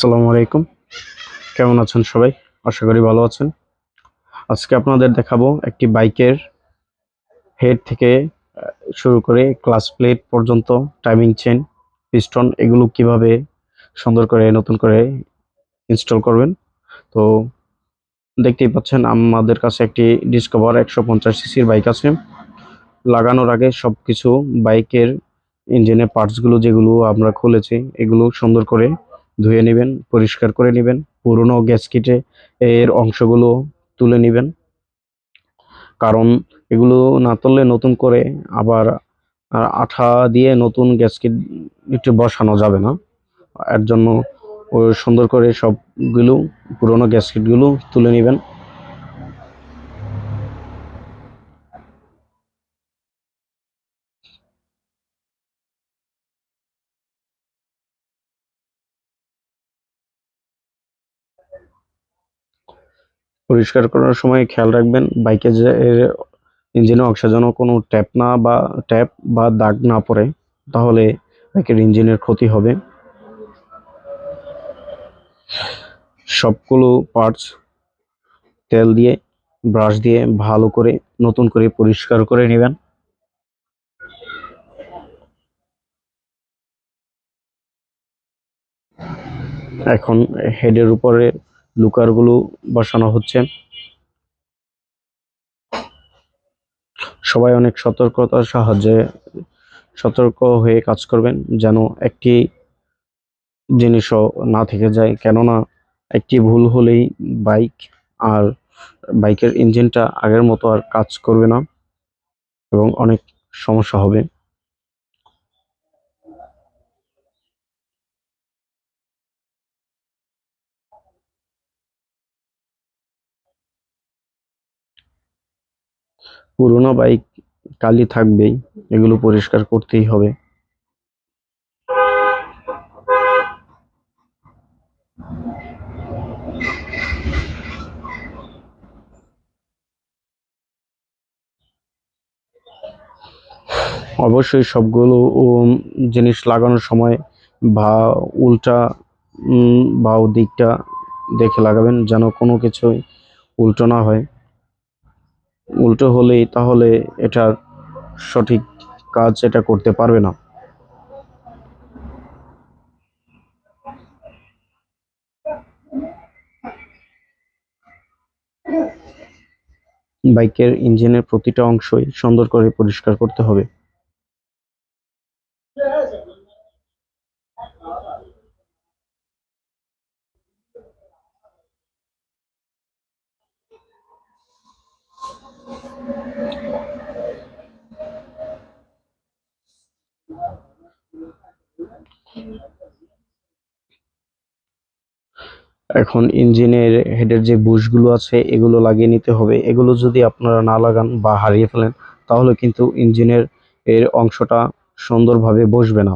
আসসালামু আলাইকুম। কেমন আছেন সবাই? আশা করি ভালো আছেন। আজকে আপনাদের দেখাবো একটি বাইকের হেড থেকে শুরু করে ক্লাস প্লেট পর্যন্ত টাইমিং চেন পিস্টন এগুলো কীভাবে সুন্দর করে, নতুন করে ইনস্টল করবেন। তো দেখতেই পাচ্ছেন, আমাদের কাছে একটি ডিসকভার একশো পঞ্চাশ সিসির বাইক আছে। লাগানোর আগে সব কিছু বাইকের ইঞ্জিনের পার্টসগুলো যেগুলো আমরা খুলেছি, এগুলো সুন্দর করে ধুয়ে নেবেন, পরিষ্কার করে নেবেন, পুরনো গ্যাসকিটে এর অংশগুলো তুলে নেবেন। কারণ এগুলো না তুললে নতুন করে আবার আঠা দিয়ে নতুন গ্যাসকিট একটু বসানো যাবে না। এর জন্য সুন্দর করে সবগুলো পুরনো গ্যাসকিটগুলো তুলে নেবেন। পরিষ্কার করার সময় খেয়াল রাখবেন, বাইকে যে ইঞ্জিনের অংশে যেন কোনো ট্যাপ না বা ট্যাপ বা দাগ না পড়ে, তাহলে বাইকের ইঞ্জিনের ক্ষতি হবে। সবগুলো পার্টস তেল দিয়ে ব্রাশ দিয়ে ভালো করে, নতুন করে পরিষ্কার করে নেবেন। এখন হেডের উপরে লুকারগুলো বসানো হচ্ছে। সবাই অনেক সতর্কতার সাহায্যে সতর্ক হয়ে কাজ করবেন, যেন একটি জিনিসও না থেকে যায়। কেননা একটি ভুল হলেই বাইক আর বাইকের ইঞ্জিনটা আগের মতো আর কাজ করবে না এবং অনেক সমস্যা হবে। পুরোনো বাইক কালি থাকবেই, এগুলো পরিষ্কার করতেই হবে। অবশ্যই সবগুলো জিনিস লাগানোর সময় বা উল্টা বাউ দিকটা দেখে লাগাবেন যেন কোনো কিছুই উল্টো না হয়। উল্টো হলেই তাহলে এটার সঠিক কাজ এটা করতে পারবে না। বাইকের ইঞ্জিনের প্রতিটা অংশই সুন্দর করে পরিষ্কার করতে হবে। এখন ইঞ্জিনের হেডের যে বুশগুলো আছে, এগুলো লাগিয়ে নিতে হবে। এগুলো যদি আপনারা না লাগান বা হারিয়ে ফেলেন, তাহলে কিন্তু ইঞ্জিনের এর অংশটা সুন্দরভাবে বসবে না।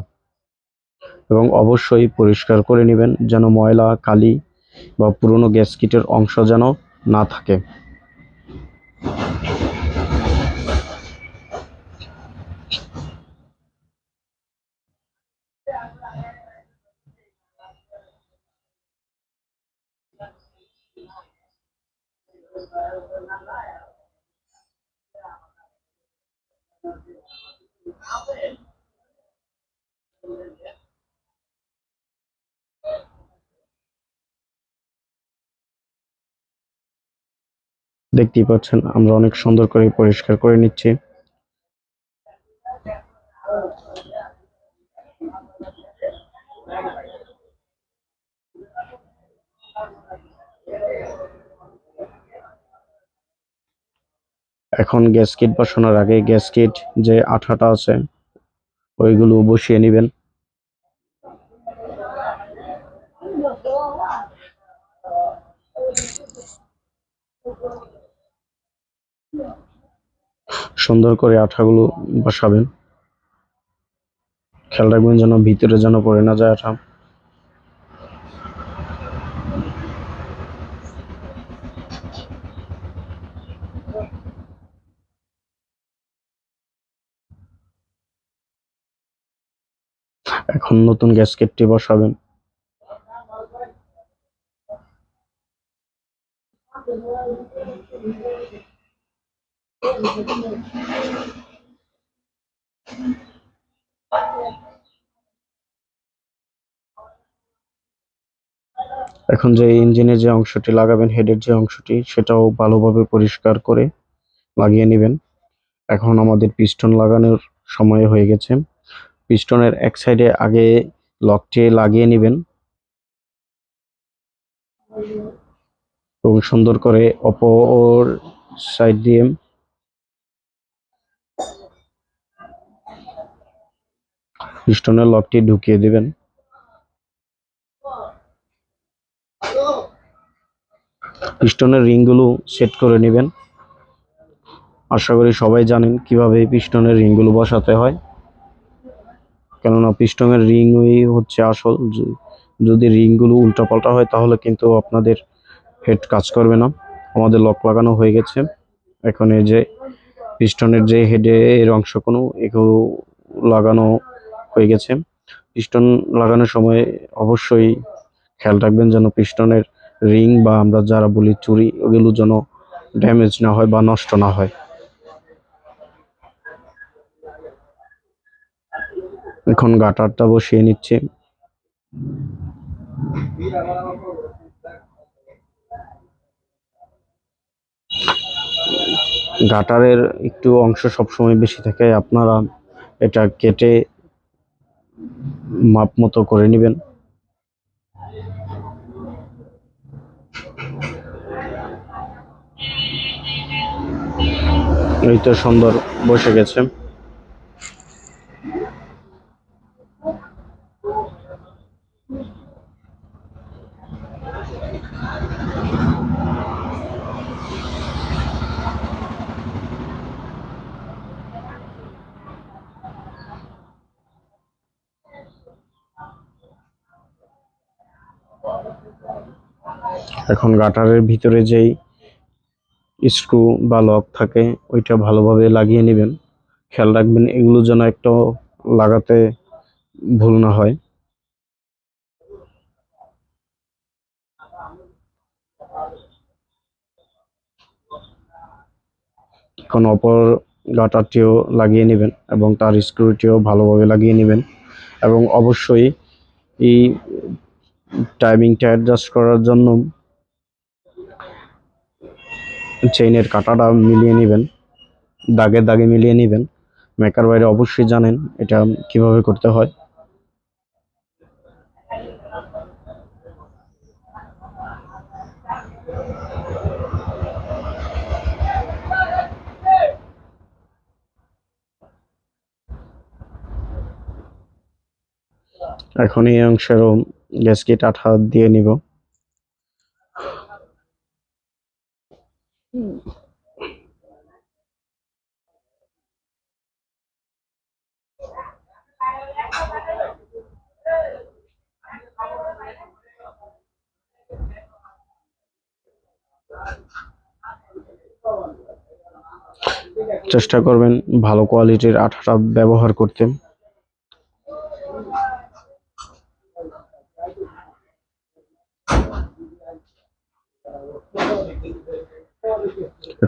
এবং অবশ্যই পরিষ্কার করে নেবেন যেন ময়লা, কালি বা পুরনো গ্যাসকিটের অংশ যেন না থাকে। দেখতেই পাচ্ছেন, আমরা অনেক সুন্দর করে পরিষ্কার করে নিচ্ছি। এখন গ্যাসকিট বসানোর আগে গ্যাসকিট যে আঠাটা আছে, ওইগুলো বসিয়ে নেবেন। সুন্দর করে আঠাগুলো বসাবেন খেয়াল রাখবেন যেন ভিতরে যেন পড়ে না যায় আঠা এখন নতুন গ্যাসকেটটি বসাবেন Thank you. এখন যে ইঞ্জিনের যে অংশটি লাগাবেন, হেডের যে অংশটি, সেটাও ভালোভাবে পরিষ্কার করে লাগিয়ে নেবেন। এখন আমাদের পিস্টন লাগানোর সময় হয়ে গেছে। পিস্টনের এক সাইডে আগে লকটি লাগিয়ে নেবেন এবং সুন্দর করে অপর সাইড দিয়ে পিস্টনের লকটি ঢুকিয়ে দিবেন। পিস্টনের রিংগুলো সেট করে নেবেন। আশা করি সবাই জানেন কীভাবে পিস্টনের রিংগুলো বসাতে হয়। কেননা পিস্টনের রিংই হচ্ছে আসল যদি রিংগুলো উল্টাপাল্টা হয় তাহলে কিন্তু আপনাদের হেড কাজ করবে না। আমাদের লক লাগানো হয়ে গেছে। এখন এই যে পিস্টনের যে হেডের অংশগুলো, এগুলো লাগানো হয়ে গেছে। পিস্টন লাগানোর সময় অবশ্যই খেয়াল রাখবেন যেন পিস্টনের রিং বা আমরা যারা বলি চুরি, ওগুলো যেন ড্যামেজ না হয় বা নষ্ট না হয়। এখন গাটারটা বসিয়ে নিচ্ছে। গাটারের একটু অংশ সবসময় বেশি থাকে, আপনারা এটা কেটে মাপ মতো করে নেবেন। এই তো সুন্দর বসে গেছে। এখন গাটারের ভিতরে যেই স্ক্রু বা লক থাকে, ওইটা ভালোভাবে লাগিয়ে নেবেন। খেয়াল রাখবেন, এগুলো যেন একটু লাগাতে ভুল না হয়। এখন অপর গাটারটিও লাগিয়ে নেবেন এবং তার স্ক্রুটিও ভালোভাবে লাগিয়ে নেবেন। এবং অবশ্যই এই টাইমিংটা অ্যাডজাস্ট করার জন্য চেইনের কাঁটাটা মিলিয়ে নেবেন, দাগে দাগে মিলিয়ে নেবেন। মেকার বাইরে অবশ্যই জানেন এটা কীভাবে করতে হয়। এখন এই অংশেরও গ্যাসকেট আঠা দিয়ে নিব। চেষ্টা করবেন ভালো কোয়ালিটির আঠাটা ব্যবহার করতে।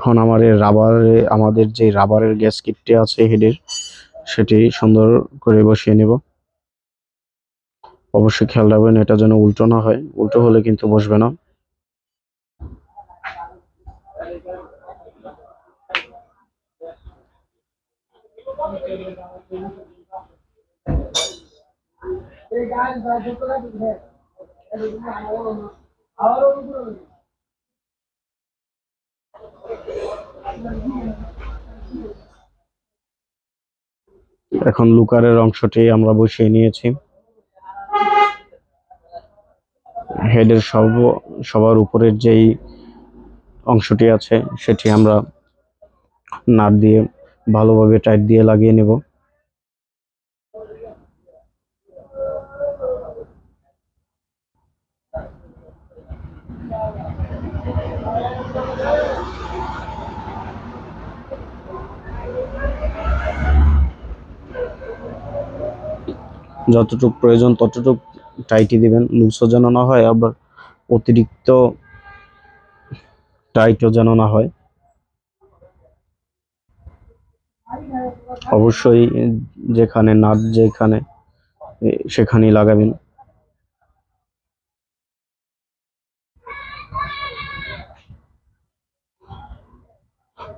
এখন আমার এই রাবারে, আমাদের যে রাবারের গ্যাস কিটটি আছে হেডের, সেটি সুন্দর করে বসিয়ে নেব। অবশ্যই খেয়াল রাখবেন, এটা যেন উল্টো না হয়। উল্টো হলে কিন্তু বসবে না। এখন লুকারের অংশটি আমরা বসিয়ে নিয়েছি। হেডের সব, সবার উপরের যেই অংশটি আছে, সেটি আমরা নাট দিয়ে ভালোভাবে টাইট দিয়ে লাগিয়ে নেব। যতটুকু প্রয়োজন ততটুকু টাইটই দিবেন। লুজও যেন না হয়, আবার অতিরিক্ত টাইটও যেন না হয়। অবশ্যই যেখানে নাট যেখানে সেখানেই লাগাবেন।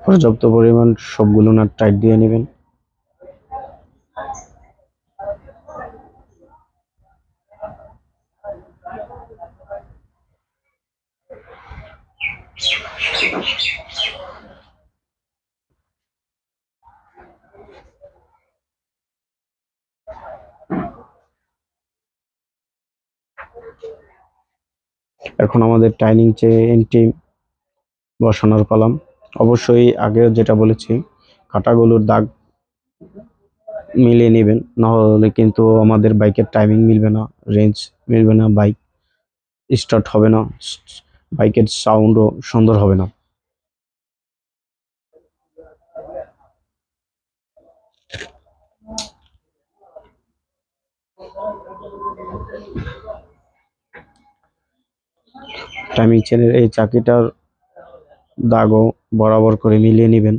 পর্যাপ্ত পরিমাণ সবগুলো নাট টাইট দিয়ে নেবেন। এখন আমাদের টাইনিং চেনটি বসানোর পালাম অবশ্যই আগে যেটা বলেছি, কাটাগুলোর দাগ মিলিয়ে নেবেন না হলে কিন্তু আমাদের বাইকের টাইমিং মিলবে না রেঞ্জ মিলবে না বাইক স্টার্ট হবে না বাইকের সাউন্ডও সুন্দর হবে না। টাইমিং চেনের এই চাকিটার দাগও বরাবর করে মিলিয়ে নেবেন।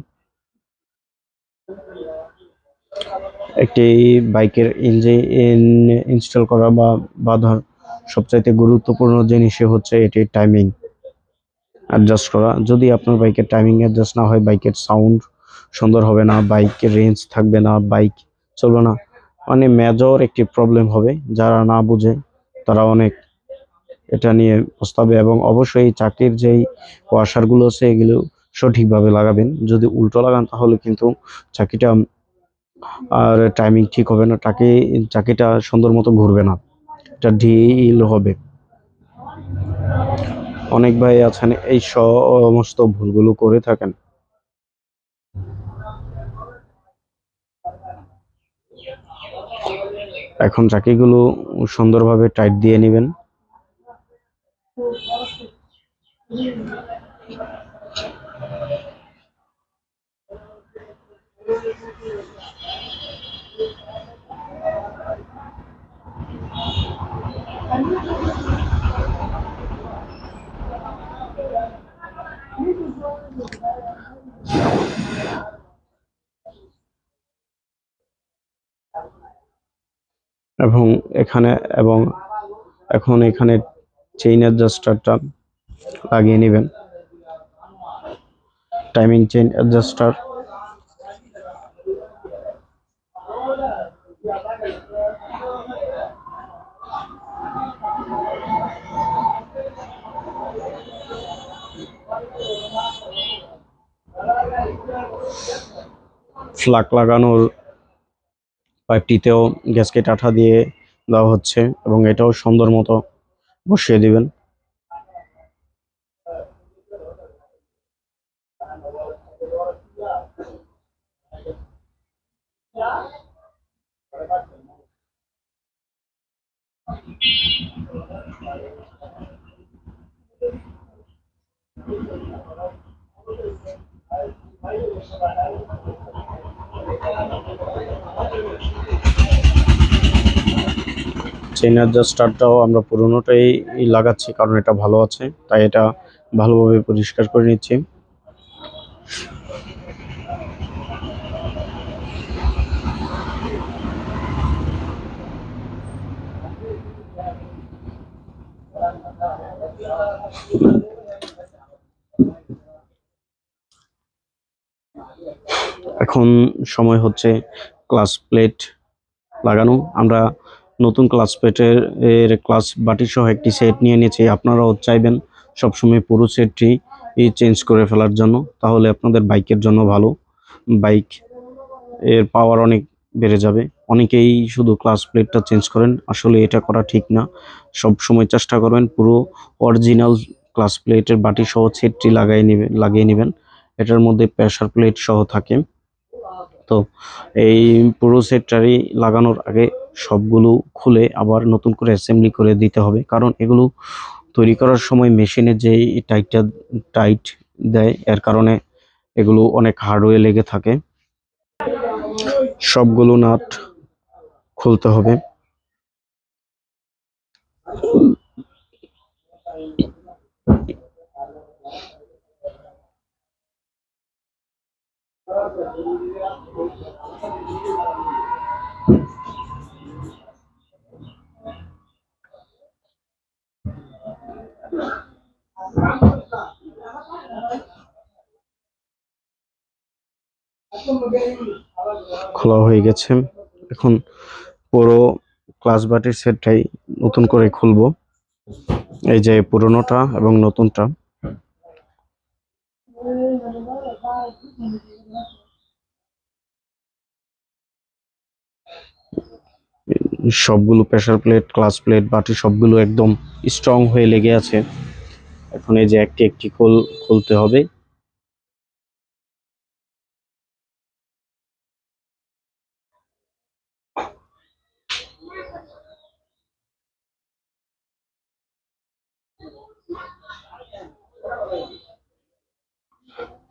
একটি বাইকের ইঞ্জিন ইনস্টল করা বা বাঁধার সবচাইতে গুরুত্বপূর্ণ জিনিসই হচ্ছে এটির টাইমিং অ্যাডজাস্ট করা। যদি আপনার বাইকের টাইমিং অ্যাডজাস্ট না হয়, বাইকের সাউন্ড সুন্দর হবে না, বাইকের রেঞ্জ থাকবে না, বাইক চলবে না মানে মেজর একটি প্রবলেম হবে। যারা না বুঝে, তারা অনেক এটা নিয়ে পস্তাবে এবং অবশ্যই চাকরির যেই ওয়াশারগুলো আছে, এগুলো সঠিকভাবে লাগাবেন। যদি উল্টো লাগান, তাহলে কিন্তু চাকিটা আর টাইমিং ঠিক হবে না। টাকি চাকিটা সুন্দর মতো ঘুরবে না। এটা ঢিল হবে। অনেক ভাই আছেন, এই সমস্ত ভুলগুলো করে থাকেন। এখন চাকিগুলো সুন্দরভাবে টাইট দিয়ে নেবেন। এবং এখানে এবং এখন এখানে চেইন অ্যাডজাস্টারটা লাগিয়ে নেবেন। টাইমিং চেইন অ্যাডজাস্টার ফ্লাক লাগানোর পাইপটিতেও গ্যাসকেট আঠা দিয়ে দেওয়া হচ্ছে এবং এটাও সুন্দর মতো বসিয়ে দিবেন। চেইন অ্যাডজাস্টারটাও আমরা পুরোনোটাই লাগাচ্ছি, কারণ এটা ভালো আছে। তাই এটা ভালোভাবে পরিষ্কার করে নিচ্ছি। এখন সময় হচ্ছে ক্লাস প্লেট লাগানো। আমরা নতুন ক্লাস প্লেটের এর ক্লাস বাটি সহ একটি সেট নিয়ে নিয়েছি। আপনারাও চাইবেন সবসময় পুরো সেটটি চেঞ্জ করে ফেলার জন্য, তাহলে আপনাদের বাইকের জন্য ভালো। বাইক এর পাওয়ার অনেক বেড়ে যাবে। অনেকেই শুধু ক্লাস প্লেটটা চেঞ্জ করেন, আসলে এটা করা ঠিক না। সব সময় চেষ্টা করবেন পুরো অরিজিনাল ক্লাস প্লেটের বাটি সহ সেটটি লাগাই নেবেন লাগিয়ে নেবেন। এটার মধ্যে প্রেশার প্লেট সহ থাকে। তো এই পুরো সেটটারই লাগানোর আগে সবগুলো খুলে আবার নতুন করে অ্যাসেম্বলি করে দিতে হবে। কারণ এগুলো তৈরি করার সময় মেশিনে যে টাইটটা টাইট দেয়, এর কারণে এগুলো অনেক হার্ডওয়ে লেগে থাকে। সবগুলো নাট খুলতে হবে। খোলা হয়ে গেছে। এখন পুরো ক্লাস বাটির সেটটাই নতুন করে খুলবো। এই যে পুরোনোটা এবং নতুনটা। সবগুলো প্রেসার প্লেট ক্লাস প্লেট বাটি সবগুলো একদম স্ট্রং হয়ে লেগে আছে। এখন এই যে একটি একটি খোল, খুলতে হবে।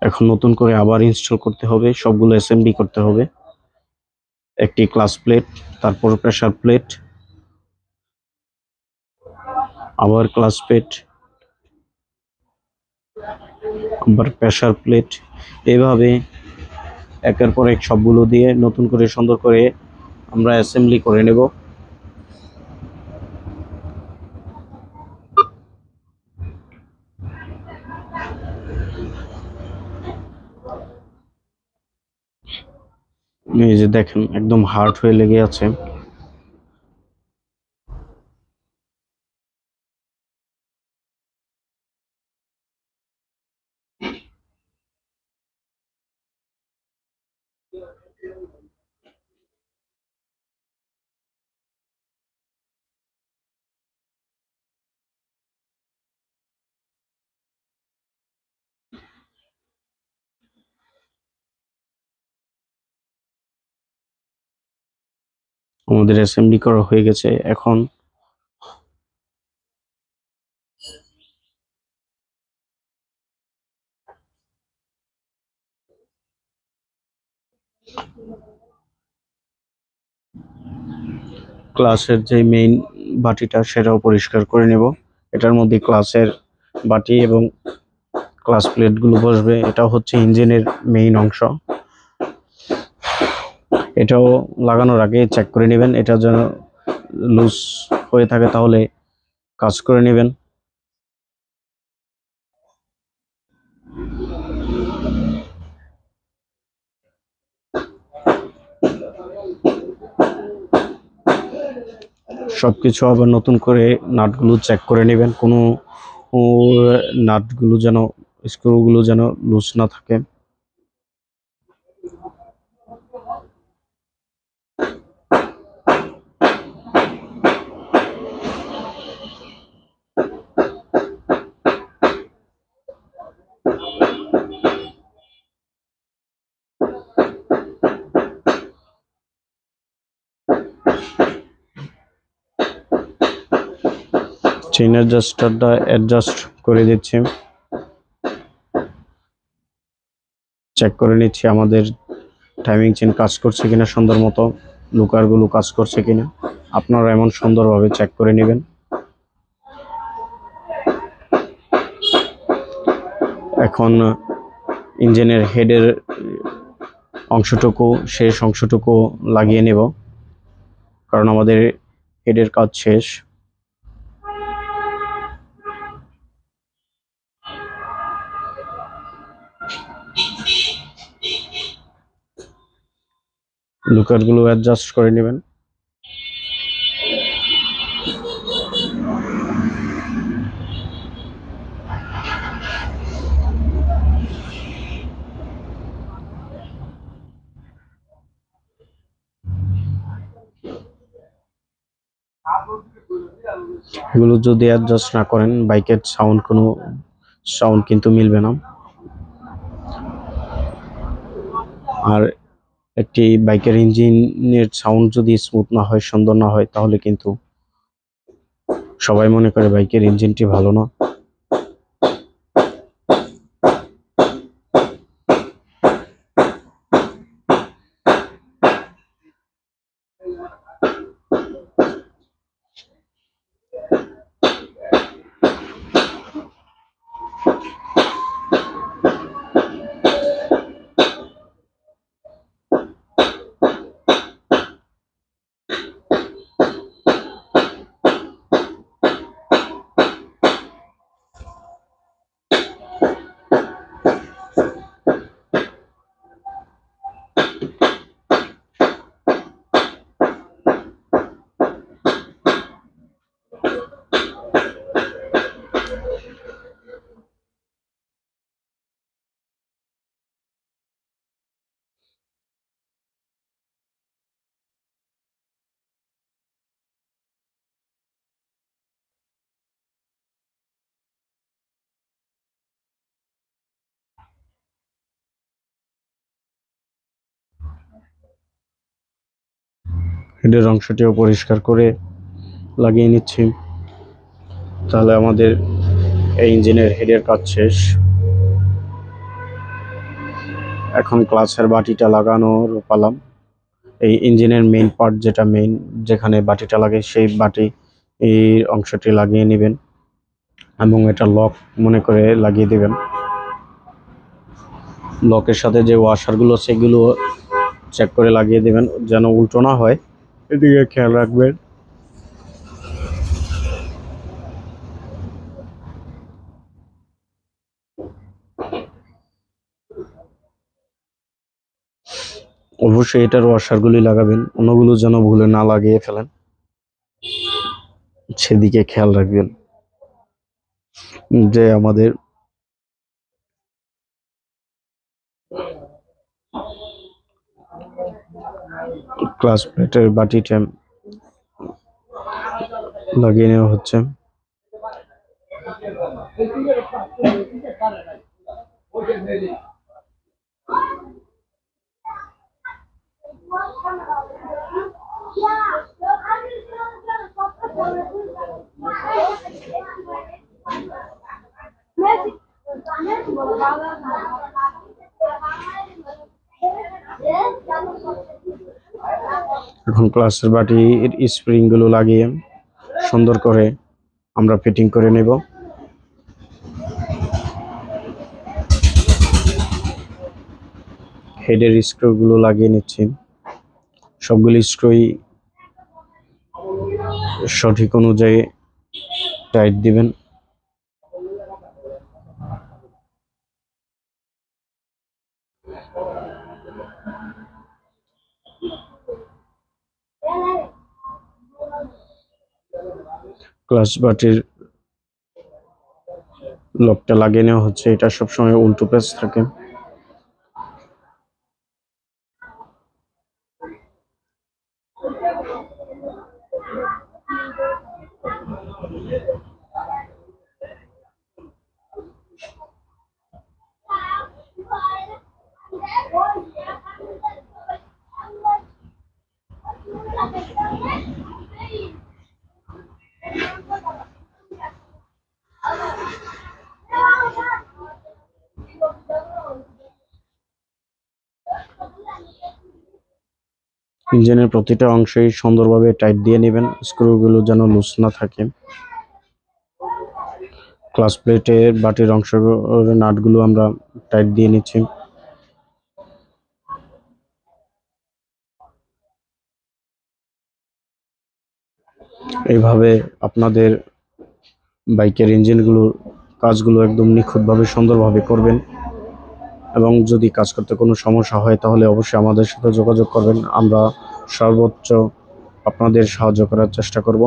এখন নতুন করে আবার ইনস্টল করতে হবে, সবগুলো অ্যাসেম্বলি করতে হবে। একটি ক্লাস প্লেট তারপর প্রেসার প্লেট আবার ক্লাস প্লেট আবার প্রেসার প্লেট এইভাবে একের পর এক সবগুলো দিয়ে নতুন করে সুন্দর করে আমরা অ্যাসেম্বলি করে নেব। এই যে দেখেন একদম হার্ড হয়ে লেগে আছে। আমাদের অ্যাসেম্বলি করা হয়ে গেছে, এখন ক্লাসের যে মেইন বাটিটা সেটাও পরিষ্কার করে নেব। এটার মধ্যে ক্লাসের বাটি এবং ক্লাস প্লেটগুলো বসবে। এটা হচ্ছে ইঞ্জিনের মেইন অংশ। এটাও লাগানোর আগে চেক করে নেবেন। এটা যেন লুজ হয়ে থাকে তাহলে কাজ করে নেবেন। সবকিছু আবার নতুন করে নাটগুলো চেক করে নেবেন। কোনো নাটগুলো যেন স্ক্রুগুলো যেন লুজ না থাকে। চেইন অ্যাডজাস্টারটা অ্যাডজাস্ট করে দিচ্ছি। চেক করে নিচ্ছি আমাদের টাইমিং চেন কাজ করছে কিনা, সুন্দর মতো লুকারগুলো কাজ করছে কিনা। আপনারা এমন সুন্দরভাবে চেক করে নেবেন। এখন ইঞ্জিনের হেডের অংশটুকু, শেষ অংশটুকু লাগিয়ে নেব। কারণ আমাদের হেডের কাজ শেষ। লুকারগুলো অ্যাডজাস্ট করে নেবেন। এগুলো যদি অ্যাডজাস্ট না করেন, বাইকের সাউন্ড কোনো সাউন্ড কিন্তু মিলবে না। আর একটি বাইকের ইঞ্জিনের সাউন্ড যদি স্মুথ না হয়, সুন্দর না হয়, তাহলে কিন্তু সবাই মনে করে বাইকের ইঞ্জিনটি ভালো না। হেডের অংশটিও পরিষ্কার করে লাগিয়ে নিচ্ছি। তাহলে আমাদের এই ইঞ্জিনের হেডের কাজ শেষ। এখন ক্লাসের বাটিটা লাগানোর পালাম। এই ইঞ্জিনের মেইন পার্ট যেটা মেইন যেখানে বাটিটা লাগে সেই বাটি এই অংশটি লাগিয়ে নেবেন এবং এটা লক মনে করে লাগিয়ে দেবেন। লকের সাথে যে ওয়াশারগুলো সেগুলো চেক করে লাগিয়ে দেবেন যেন উল্টো না হয়। এদিকে খেয়াল রাখবেন। অবশ্যই এটার ওয়াশারগুলি লাগাবেন, অন্যগুলো যেন ভুলে না লাগিয়ে ফেলেন। সেদিকে খেয়াল রাখবেন। যে আমাদের ক্লাস প্লেটের বাটিটা লাগিয়ে নেওয়া হচ্ছে। এখন ক্লাসের বাটির স্প্রিংগুলো লাগিয়ে সুন্দর করে আমরা ফিটিং করে নেব। হেডের স্ক্রু গুলো লাগিয়ে নিচ্ছি। সবগুলি স্ক্রুই সঠিক অনুযায়ী টাইট দিবেন। ক্লাস বাটির লকটা লাগিয়ে নেওয়া হচ্ছে। এটা সবসময় উল্টো পেঁচ থাকে। ইঞ্জিনের প্রতিটা অংশেই সুন্দরভাবে টাইট দিয়ে নেবেন। স্ক্রুগুলো যেন লুজ না থাকে। ক্লাস প্লেটের বাটির অংশ নাটগুলো আমরা টাইট দিয়ে নিচ্ছি। এইভাবে আপনাদের বাইকের ইঞ্জিনগুলোর কাজগুলো একদম নিখুঁতভাবে সুন্দরভাবে করবেন। এবং যদি কাজ করতে কোনো সমস্যা হয়, তাহলে অবশ্যই আমাদের সাথে যোগাযোগ করবেন। আমরা সর্বোচ্চ আপনাদের সাহায্য করার চেষ্টা করব।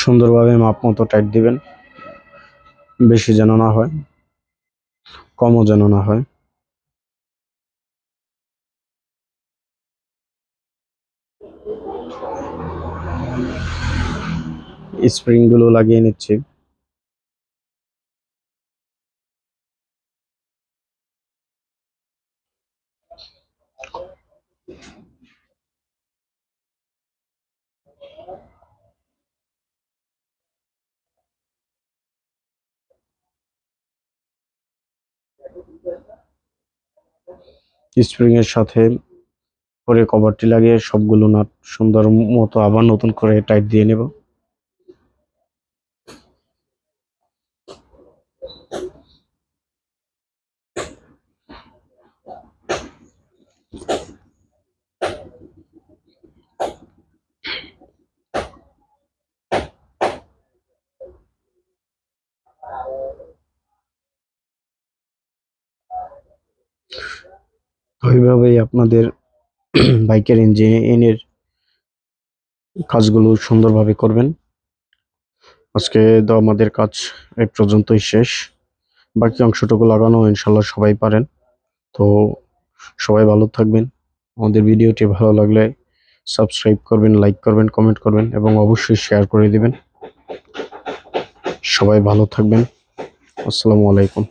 সুন্দরভাবে মাপ মতো টাইট দিবেন। বেশি যেন না হয় কমও যেন না হয়। স্প্রিংগুলো লাগিয়ে নিচ্ছি। স্প্রিং এর সাথে পরে কভারটি লাগিয়ে সবগুলো নাট সুন্দর মতো আবার নতুন করে টাইট দিয়ে নেব। তো এইভাবেই আপনাদের বাইকের ইঞ্জিনের কাজগুলো সুন্দরভাবে করবেন। আজকে তো আমাদের কাজ এই পর্যন্তই শেষ। বাকি অংশটুকু লাগানো ইনশাল্লাহ সবাই পারেন। তো সবাই ভালো থাকবেন। আমাদের ভিডিওটি ভালো লাগলে সাবস্ক্রাইব করবেন, লাইক করবেন, কমেন্ট করবেন এবং অবশ্যই শেয়ার করে দেবেন। সবাই ভালো থাকবেন। আসসালামু আলাইকুম।